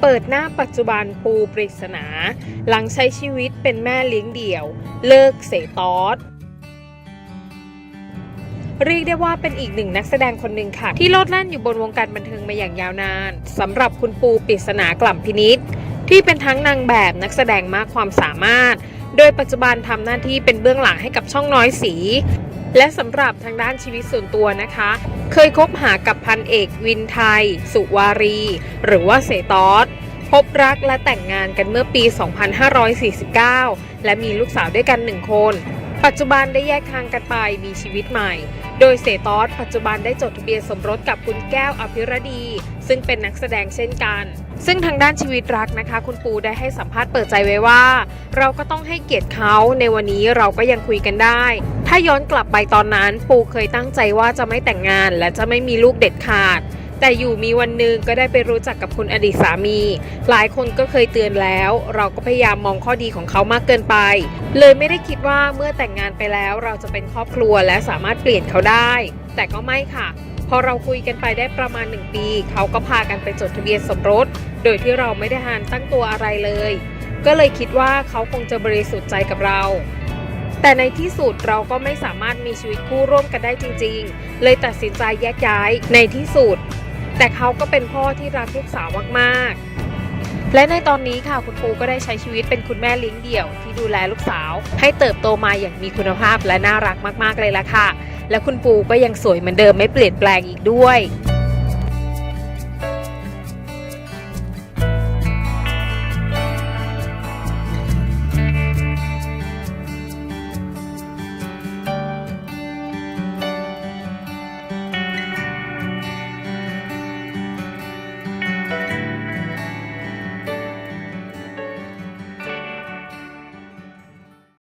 เปิดหน้าปัจจุบันปูปริศนา หลังใช้ชีวิตเป็นแม่เลี้ยงเดี่ยว เลิกเสตอสเรียกได้ว่าเป็นอีกหนึ่งนักแสดงคนหนึ่งค่ะ ที่โลดแล่นอยู่บนวงการบันเทิงมาอย่างยาวนานสำหรับคุณปูปริศนากล่ำพินิษที่เป็นทั้งนางแบบนักแสดงมากความสามารถ โดยปัจจุบันทำหน้าที่เป็นเบื้องหลังให้กับช่องน้อยสี และสำหรับทางด้านชีวิตส่วนตัวนะคะ เคยคบหากับพันเอกวินไทย สุวารี หรือว่าเสตอสพบรักและแต่งงานกันเมื่อปี 2549 และมีลูกสาวด้วยกันหนึ่งคน ปัจจุบันได้แยกทางกันไปมีชีวิตใหม่ โดยเสตอสปัจจุบันได้จดทะเบียนสมรสกับคุณแก้วอภิรดี ซึ่งเป็นนักแสดงเช่นกัน ซึ่งทางด้านชีวิตรักนะคะ คุณปูได้ให้สัมภาษณ์เปิดใจไว้ว่า เราก็ต้องให้เกียรติเขาในวันนี้เราก็ยังคุยกันได้ ถ้าย้อนกลับไปตอนนั้นปูเคยตั้งใจว่าจะไม่แต่งงาน และจะไม่มีลูกเด็ดขาด แต่อยู่มีวันหนึ่งก็ได้ไปรู้จักกับคุณอดีตสามี หลายคนก็เคยเตือนแล้ว เราก็พยายามมองข้อดีของเขามากเกินไป เลยไม่ได้คิดว่าเมื่อแต่งงานไปแล้วเราจะเป็นครอบครัวและสามารถเปลี่ยนเขาได้ แต่ก็ไม่ค่ะพอเราคุยกันไปได้ประมาณ 1 ปี เขาก็พากันไปจดทะเบียนสมรส โดยที่เราไม่ได้หันตั้งตัวอะไรเลย ก็เลยคิดว่าเขาคงจะบริสุทธิ์ใจกับเรา แต่ในที่สุดเราก็ไม่สามารถมีชีวิตคู่ร่วมกันได้จริง ๆ เลยตัดสินใจแยกย้ายในที่สุด แต่เขาก็เป็นพ่อที่รักลูกสาวมากๆ และในตอนนี้ค่ะคุณปูก็ได้ใช้ชีวิตเป็นคุณแม่เลี้ยงเดี่ยว ที่ดูแลลูกสาว ให้เติบโตมาอย่างมีคุณภาพและน่ารักมากๆเลยล่ะค่ะ และคุณปูก็ยังสวยเหมือนเดิมไม่เปลี่ยนแปลงอีกด้วย